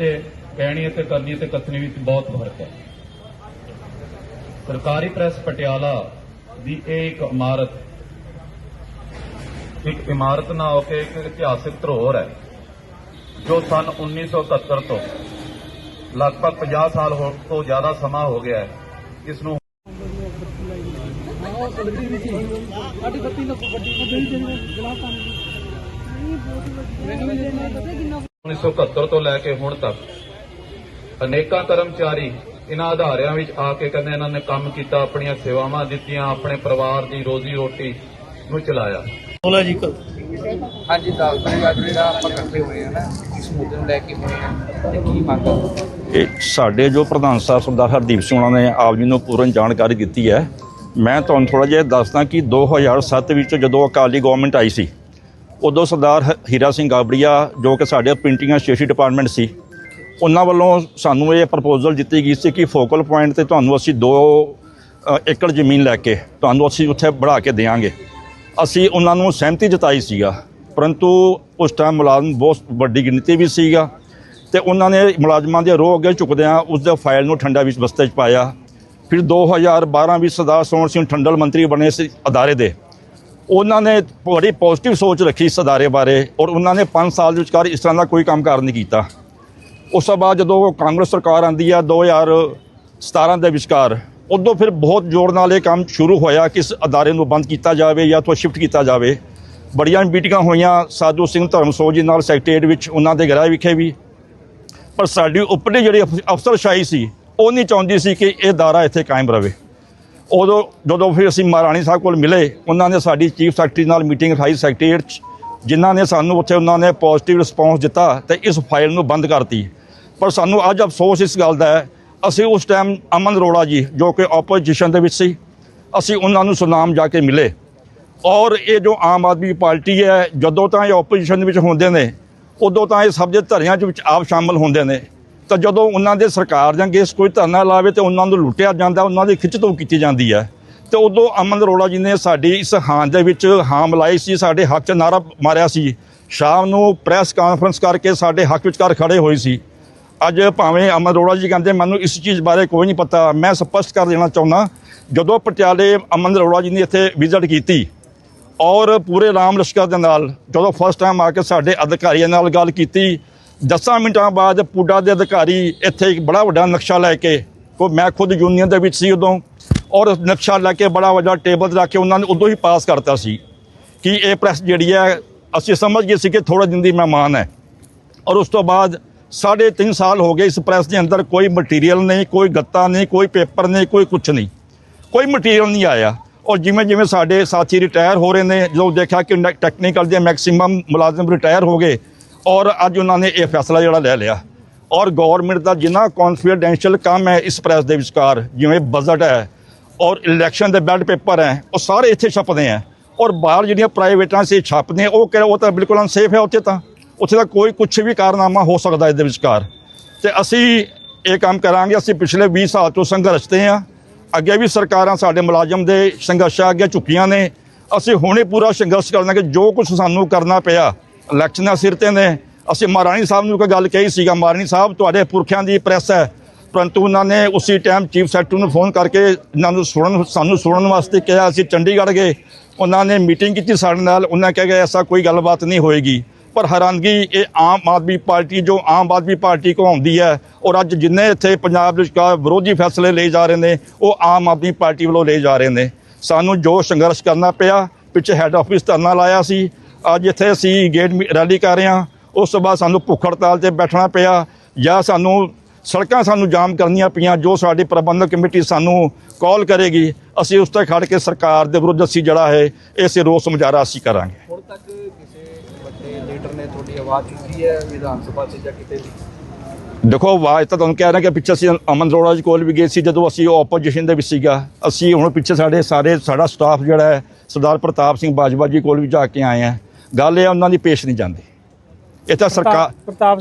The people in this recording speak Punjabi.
ਤੇ ਕਹਿਣੀ ਅਤੇ ਕਰਨੀ ਅਤੇ ਕਥਨੀ ਵਿੱਚ ਬਹੁਤ ਫ਼ਰਕ ਹੈ। ਸਰਕਾਰੀ ਪ੍ਰੈਸ ਪਟਿਆਲਾ ਦੀ ਇਹ ਇੱਕ ਇਮਾਰਤ ਇੱਕ ਇਮਾਰਤ ਨਾ ਹੋ ਕੇ ਇੱਕ ਇਤਿਹਾਸਿਕ ਧਰੋਹਰ ਹੈ, ਜੋ ਸਨ 1971 ਤੋਂ ਲਗਭਗ 50 ਸਾਲ ਹੋ- ਤੋਂ ਜ਼ਿਆਦਾ ਸਮਾਂ ਹੋ ਗਿਆ ਹੈ। ਇਸ ਨੂੰ ਸਾਡੀ ਬੱਤੀ ਲੋਕ ਵੱਡੀ ਵੱਡੀ ਗਲਾਸ ਪਾਣੀ 1971 ਤੋਂ ਲੈ ਕੇ ਹੁਣ ਤੱਕ ਅਨੇਕਾਂ ਕਰਮਚਾਰੀ ਇਹਨਾਂ ਆਧਾਰਿਆਂ ਵਿੱਚ ਆ ਕੇ ਕਹਿੰਦੇ ਇਹਨਾਂ ਨੇ ਕੰਮ ਕੀਤਾ ਆਪਣੀਆਂ ਸੇਵਾਵਾਂ ਦਿੱਤੀਆਂ ਆਪਣੇ ਪਰਿਵਾਰ ਦੀ ਰੋਜ਼ੀ ਰੋਟੀ ਨੂੰ ਚਲਾਇਆ। ਬੋਲਾ ਜੀ ਕ- ਹਾਂਜੀ ਦੱਸ ਦਿਓ ਅੱਜ ਜਿਹੜਾ ਆਪਾਂ ਇਕੱਠੇ ਹੋਏ ਆ ਨਾ ਇਸ ਮੁੱਦੇ ਨੂੰ ਲੈ ਕੇ ਹੋਏ ਆ ਤੇ ਕੀ ਮੰਗ ਇਹ ਸਾਡੇ ਜੋ ਪ੍ਰਧਾਨ ਸਾਹਿਬ ਸਰਦਾਰ ਹਰਦੀਪ ਸਿੰਘ ਉਹਨਾਂ ਨੇ ਆਪ ਜੀ ਨੂੰ ਪੂਰਨ ਜਾਣਕਾਰੀ ਦਿੱਤੀ ਹੈ। ਮੈਂ ਤੁਹਾਨੂੰ ਥੋੜਾ ਜਿਹਾ ਦੱਸਦਾ ਕਿ 2007 ਵਿੱਚ ਜਦੋਂ ਅਕਾਲੀ ਗਵਰਨਮੈਂਟ ਆਈ ਸੀ ਉਦੋਂ ਸਰਦਾਰ ਹ- ਹੀਰਾ ਸਿੰਘ ਗਾਬੜੀਆ ਜੋ ਕਿ ਸਾਡੇ ਪ੍ਰਿੰਟਿੰਗ ਐਂਡ ਸਟੇਸ਼ਨਰੀ ਡਿਪਾਰਟਮੈਂਟ ਸੀ, ਉਹਨਾਂ ਵੱਲੋਂ ਸਾਨੂੰ ਇਹ ਪ੍ਰਪੋਜ਼ਲ ਦਿੱਤੀ ਗਈ ਸੀ ਕਿ ਫੋਕਲ ਪੁਆਇੰਟ ਤੇ ਤੁਹਾਨੂੰ ਅਸੀਂ 2 ਏਕੜ ਜ਼ਮੀਨ ਲੈ ਕੇ ਤੁਹਾਨੂੰ ਅਸੀਂ ਉੱਥੇ ਬਣਾ ਕੇ ਦੇਵਾਂਗੇ ਅਸੀਂ ਉਹਨਾਂ ਨੂੰ ਸਹਿਮਤੀ ਜਤਾਈ ਸੀਗਾ, ਪਰੰਤੂ ਉਸ ਟਾਈਮ ਮੁਲਾਜ਼ਮ ਬਹੁਤ ਵੱਡੀ ਗਿਣਤੀ ਵੀ ਸੀਗਾ ਤੇ ਉਹਨਾਂ ਨੇ ਮੁਲਾਜ਼ਮਾਂ ਦੇ ਰੋਹ ਅੱਗੇ ਚੁੱਕਦਿਆਂ ਉਸ ਦੇ ਫਾਈਲ ਨੂੰ ਠੰਡਾ ਵਿੱਚ ਬਸਤੇ 'ਚ ਪਾਇਆ। ਫਿਰ 2012 ਵਿੱਚ ਸਰਦਾਰ ਸੋਹਣ ਸਿੰਘ ਠੰਡਲ ਮੰਤਰੀ ਬਣੇ ਸੀ ਅਦਾਰੇ ਦੇ। ਉਹਨਾਂ ਨੇ ਬੜੀ ਪੋਜ਼ਿਟਿਵ ਸੋਚ ਰੱਖੀ ਇਸ ਅਦਾਰੇ ਬਾਰੇ ਔਰ ਉਹਨਾਂ ਨੇ 5 ਸਾਲ ਦੇ ਵਿਚਕਾਰ ਇਸ ਤਰ੍ਹਾਂ ਦਾ ਕੋਈ ਕੰਮ ਕਾਰ ਨਹੀਂ ਕੀਤਾ। ਉਸ ਤੋਂ ਬਾਅਦ ਜਦੋਂ ਕਾਂਗਰਸ ਸਰਕਾਰ ਆਂਦੀ ਆ 2017 ਦੇ ਵਿਚਕਾਰ, ਉਦੋਂ ਫਿਰ ਬਹੁਤ ਜ਼ੋਰ ਨਾਲ ਇਹ ਕੰਮ ਸ਼ੁਰੂ ਹੋਇਆ ਕਿ ਇਸ ਅਦਾਰੇ ਨੂੰ ਬੰਦ ਕੀਤਾ ਜਾਵੇ ਜਾਂ ਤੋਂ ਸ਼ਿਫਟ ਕੀਤਾ ਜਾਵੇ। ਬੜੀਆਂ ਮੀਟਿੰਗਾਂ ਹੋਈਆਂ, ਸਾਧੂ ਸਿੰਘ ਧਰਮਸੋਤ ਜੀ ਨਾਲ ਸੈਕਟਰੀਏਟ ਵਿੱਚ, ਉਹਨਾਂ ਦੇ ਗ੍ਰਹਿ ਵਿਖੇ ਵੀ। ਪਰ ਸਾਡੀ ਉੱਪਰਲੀ ਜਿਹੜੀ ਅਫ- ਅਫਸਰਸ਼ਾਹੀ ਸੀ, ਉਹ ਨਹੀਂ ਚਾਹੁੰਦੀ ਸੀ ਕਿ ਇਹ ਦਾਰਾ ਇੱਥੇ ਕਾਇਮ ਰਵੇ ਉਦੋਂ ਜਦੋਂ ਫਿਰ ਅਸੀਂ ਮਹਾਰਾਣੀ ਸਾਹਿਬ ਕੋਲ ਮਿਲੇ, ਉਹਨਾਂ ਨੇ ਸਾਡੀ ਚੀਫ ਸੈਕਟਰੀ ਨਾਲ ਮੀਟਿੰਗ ਰਖਾਈ ਸੈਕਟਰੀਏਟ 'ਚ, ਜਿਨ੍ਹਾਂ ਨੇ ਸਾਨੂੰ ਉੱਥੇ ਉਹਨਾਂ ਨੇ ਪੋਜ਼ਿਟਿਵ ਰਿਸਪੌਂਸ ਦਿੱਤਾ ਤੇ ਇਸ ਫਾਈਲ ਨੂੰ ਬੰਦ ਕਰਤੀ। ਪਰ ਸਾਨੂੰ ਅੱਜ ਅਫਸੋਸ ਇਸ ਗੱਲ ਦਾ ਹੈ, ਅਸੀਂ ਉਸ ਟਾਈਮ ਅਮਨ ਅਰੋੜਾ ਜੀ, ਜੋ ਕਿ ਆਪੋਜੀਸ਼ਨ ਦੇ ਵਿੱਚ ਸੀ, ਅਸੀਂ ਉਹਨਾਂ ਨੂੰ ਸੁਨਾਮ ਜਾ ਕੇ ਮਿਲੇ। ਔਰ ਇਹ ਜੋ ਆਮ ਆਦਮੀ ਪਾਰਟੀ ਹੈ, ਜਦੋਂ ਤਾਂ ਇਹ ਆਪੋਜੀਸ਼ਨ ਵਿੱਚ ਹੁੰਦੇ ਨੇ, ਉਦੋਂ ਤਾਂ ਇਹ ਸਭ ਦੇ ਧਰਿਆਂ ਦੇ ਵਿੱਚ ਆਪ ਸ਼ਾਮਲ ਹੁੰਦੇ ਨੇ। ਤਾਂ ਜਦੋਂ ਉਹਨਾਂ ਦੇ ਸਰਕਾਰ ਜਾਂ ਕੇਸ ਕੋਈ ਧਰਨਾ ਲਾਵੇ ਤੇ ਉਹਨਾਂ ਨੂੰ ਲੁੱਟਿਆ ਜਾਂਦਾ, ਉਹਨਾਂ ਦੀ ਖਿੱਚਤੋਂ ਕੀਤੀ ਜਾਂਦੀ ਹੈ। ਤੇ ਉਦੋਂ ਅਮਨ ਅਰੋੜਾ ਜੀ ਨੇ ਸਾਡੀ ਇਸ ਹਾਂ ਦੇ ਵਿੱਚ ਹਾਂ ਮਲਾਈ ਸੀ, ਸਾਡੇ ਹੱਕ 'ਚ ਨਾਰਾ ਮਾਰਿਆ ਸੀ। ਸ਼ਾਮ ਨੂੰ ਪ੍ਰੈਸ ਕਾਨਫਰੰਸ ਕਰਕੇ ਸਾਡੇ ਹੱਕ ਵਿਚਕਾਰ ਖੜੇ ਹੋਏ ਸੀ। ਅੱਜ ਭਾਵੇਂ ਅਮਨ ਅਰੋੜਾ ਜੀ ਕਹਿੰਦੇ, ਮੈਨੂੰ ਇਸ ਚੀਜ਼ ਬਾਰੇ ਕੋਈ ਨਹੀਂ ਪਤਾ, ਮੈਂ ਸਪਸ਼ਟ ਕਰ ਦੇਣਾ ਚਾਹੁੰਦਾ। ਜਦੋਂ ਪਟਿਆਲੇ ਅਮਨ ਅਰੋੜਾ ਜੀ ਨੇ ਇੱਥੇ ਵਿਜ਼ਿਟ ਕੀਤੀ ਔਰ ਪੂਰੇ ਰਾਮ ਲਸ਼ਕਰ ਦੇ ਨਾਲ ਜਦੋਂ ਫਸਟ ਟਾਈਮ ਆ ਕੇ ਸਾਡੇ ਅਧਿਕਾਰੀਆਂ ਨਾਲ ਗੱਲ ਕੀਤੀ 10 ਮਿੰਟਾਂ ਬਾਅਦ ਪੂਡਾ ਦੇ ਅਧਿਕਾਰੀ ਇੱਥੇ ਇੱਕ ਬੜਾ ਵੱਡਾ ਨਕਸ਼ਾ ਲੈ ਕੇ, ਕੋ ਮੈਂ ਖੁਦ ਯੂਨੀਅਨ ਦੇ ਵਿੱਚ ਸੀ ਉਦੋਂ, ਔਰ ਨਕਸ਼ਾ ਲੈ ਕੇ ਬੜਾ ਵੱਡਾ ਟੇਬਲ ਤੇ ਰੱਖ ਕੇ ਉਹਨਾਂ ਨੇ ਉਦੋਂ ਹੀ ਪਾਸ ਕਰਤਾ ਸੀ ਕਿ ਇਹ ਪ੍ਰੈਸ ਜਿਹੜੀ ਹੈ, ਅਸੀਂ ਸਮਝ ਗਏ ਸੀ ਕਿ ਥੋੜਾ ਦਿਨ ਦੀ ਮਹਿਮਾਨ ਹੈ। ਔਰ ਉਸ ਤੋਂ ਬਾਅਦ ਸਾਢੇ ਤਿੰਨ ਸਾਲ ਹੋ ਗਏ ਇਸ ਪ੍ਰੈਸ ਦੇ ਅੰਦਰ ਕੋਈ ਮਟੀਰੀਅਲ ਨਹੀਂ, ਕੋਈ ਗੱਤਾ ਨਹੀਂ, ਕੋਈ ਪੇਪਰ ਨਹੀਂ, ਕੋਈ ਕੁਝ ਨਹੀਂ। ਕੋਈ ਮਟੀਰੀਅਲ ਨਹੀਂ ਆਇਆ। ਔਰ ਜਿਵੇਂ ਜਿਵੇਂ ਸਾਡੇ ਸਾਥੀ ਰਿਟਾਇਰ ਹੋ ਰਹੇ ਨੇ ਜਦੋਂ ਦੇਖਿਆ ਕਿ ਟੈਕਨੀਕਲ ਦੇ ਮੈਕਸਿਮਮ ਮੁਲਾਜ਼ਮ ਰਿਟਾਇਰ ਹੋ ਗਏ ਔਰ ਅੱਜ ਉਹਨਾਂ ਨੇ ਇਹ ਫੈਸਲਾ ਜਿਹੜਾ ਲੈ ਲਿਆ। ਔਰ ਗਵਰਨਮੈਂਟ ਦਾ ਜਿੰਨਾ ਕੌਨਫੀਡੈਂਸ਼ੀਅਲ ਕੰਮ ਹੈ ਇਸ ਪ੍ਰੈਸ ਦੇ ਵਿਚਕਾਰ, ਜਿਵੇਂ ਬਜਟ ਹੈ, ਔਰ ਇਲੈਕਸ਼ਨ ਦੇ ਬੈਲਟ ਪੇਪਰ ਹੈ, ਉਹ ਸਾਰੇ ਇੱਥੇ ਛਪਦੇ ਹੈ। ਔਰ ਬਾਹਰ ਜਿਹੜੀਆਂ ਪ੍ਰਾਈਵੇਟਾਂ ਸੇ ਛਪਦੇ ਹੈ, ਉਹ ਕਿਹੜਾ, ਉਹ ਤਾਂ ਬਿਲਕੁਲ ਅਨਸੇਫ ਹੈ ਉੱਥੇ ਤਾਂ। ਉੱਥੇ ਦਾ ਕੋਈ ਕੁਝ ਵੀ ਕਾਰਨਾਮਾ ਹੋ ਸਕਦਾ ਇਹਦੇ ਵਿਚਕਾਰ। ਤੇ ਅਸੀਂ ਇਹ ਕੰਮ ਕਰਾਂਗੇ, ਅਸੀਂ ਪਿਛਲੇ 20 ਸਾਲ ਤੋਂ ਸੰਘਰਸ਼ ਤੇ ਹਾਂ। ਅੱਗੇ ਵੀ ਸਰਕਾਰਾਂ ਸਾਡੇ ਮੁਲਾਜ਼ਮ ਦੇ ਸੰਘਰਸ਼ਾਂ ਅੱਗੇ ਝੁਕੀਆਂ ਨੇ। ਅਸੀਂ ਹੁਣੇ ਪੂਰਾ ਸੰਘਰਸ਼ ਕਰਨਾ ਕਿ ਜੋ ਕੁਝ ਸਾਨੂੰ ਕਰਨਾ ਪਿਆ ਇਲੈਕਸ਼ਨਾਂ ਸਿਰ ਤੇ ਨੇ। ਅਸੀਂ ਮਹਾਰਾਣੀ ਸਾਹਿਬ ਨੂੰ ਕੋਈ ਗੱਲ ਕਹੀ ਸੀਗਾ, ਮਹਾਰਾਣੀ ਸਾਹਿਬ, ਤੁਹਾਡੇ ਪੁਰਖਿਆਂ ਦੀ ਪ੍ਰੈਸ ਹੈ। ਪਰੰਤੂ ਉਹਨਾਂ ਨੇ ਉਸੇ ਟਾਈਮ ਚੀਫ ਸੈਕਟਰੀ ਨੂੰ ਫੋਨ ਕਰਕੇ ਇਹਨਾਂ ਨੂੰ ਸੁਣਨ, ਸਾਨੂੰ ਸੁਣਨ ਵਾਸਤੇ ਕਿਹਾ, ਅਸੀਂ ਚੰਡੀਗੜ੍ਹ ਗਏ। ਉਹਨਾਂ ਨੇ ਮੀਟਿੰਗ ਕੀਤੀ ਸਾਡੇ ਨਾਲ, ਉਹਨਾਂ ਕਹਿ ਗਏ ਐਸਾ ਕੋਈ ਗੱਲਬਾਤ ਨਹੀਂ ਹੋਏਗੀ। ਪਰ ਹੈਰਾਨਗੀ, ਇਹ ਆਮ ਆਦਮੀ ਪਾਰਟੀ ਜੋ ਆਮ ਆਦਮੀ ਪਾਰਟੀ ਕੋ ਆਉਂਦੀ ਹੈ, ਔਰ ਅੱਜ ਜਿੰਨੇ ਇੱਥੇ ਪੰਜਾਬ ਦੇ ਵਿਚਕਾਰ ਵਿਰੋਧੀ ਫੈਸਲੇ ਲਏ ਜਾ ਰਹੇ ਨੇ, ਉਹ ਆਮ ਆਦਮੀ ਪਾਰਟੀ ਵੱਲੋਂ ਲਏ ਜਾ ਰਹੇ ਨੇ। ਸਾਨੂੰ ਜੋ ਸੰਘਰਸ਼ ਕਰਨਾ ਪਿਆ, ਪਿੱਛੇ ਹੈੱਡ ਆਫਿਸ ਧਰਨਾ ਲਾਇਆ ਸੀ ਅੱਜ ਇੱਥੇ ਅਸੀਂ ਗੇਟ ਰੈਲੀ ਕਰ ਰਹੇ ਹਾਂ। ਉਸ ਤੋਂ ਬਾਅਦ ਸਾਨੂੰ ਭੁੱਖ ਹੜਤਾਲ ਤੇ ਬੈਠਣਾ ਪਿਆ ਜਾਂ ਸਾਨੂੰ ਸੜਕਾਂ ਸਾਨੂੰ ਜਾਮ ਕਰਨੀਆਂ ਪਈਆਂ ਜੋ ਸਾਡੀ ਪ੍ਰਬੰਧਕ ਕਮੇਟੀ ਸਾਨੂੰ ਕਾਲ ਕਰੇਗੀ ਅਸੀਂ ਉਸ ਤੇ ਖੜ ਕੇ ਸਰਕਾਰ ਦੇ ਵਿਰੁੱਧ ਅਸੀਂ ਜਿਹੜਾ ਹੈ ਇਸ ਰੋਸ ਮੁਜ਼ਾਹਰਾ ਅਸੀਂ ਕਰਾਂਗੇ। ਹੁਣ ਤੱਕ ਕਿਸੇ ਵੱਡੇ ਲੀਡਰ ਨੇ ਤੁਹਾਡੀ ਆਵਾਜ਼ ਚੁੱਕੀ ਹੈ ਵਿਧਾਨ ਸਭਾ 'ਚ ਜਾਂ ਕਿਤੇ ਵੀ? ਦੇਖੋ ਆਵਾਜ਼ ਤਾਂ ਤੁਹਾਨੂੰ ਕਹਿ ਰਿਹਾ ਕਿ ਪਿੱਛੇ ਅਸੀਂ ਅਮਨ ਅਰੋੜਾ ਜੀ ਕੋਲ ਵੀ ਗਏ ਸੀ ਜਦੋਂ ਅਸੀਂ ਆਪੋਜੀਸ਼ਨ ਦੇ ਵਿੱਚ ਸੀਗਾ। ਅਸੀਂ ਹੁਣ ਪਿੱਛੇ ਸਾਡੇ ਸਾਰੇ ਸਾਡਾ ਸਟਾਫ ਜਿਹੜਾ ਹੈ ਸਰਦਾਰ ਪ੍ਰਤਾਪ ਸਿੰਘ ਬਾਜਵਾ ਜੀ ਕੋਲ ਵੀ ਜਾ ਕੇ ਆਏ ਆ ਗੱਲ ਇਹ ਆ, ਉਹਨਾਂ ਦੀ ਪੇਸ਼ ਨਹੀਂ ਜਾਂਦੀ। ਇਹ ਤਾਂ ਸਰਕਾਰ ਪ੍ਰਤਾਪ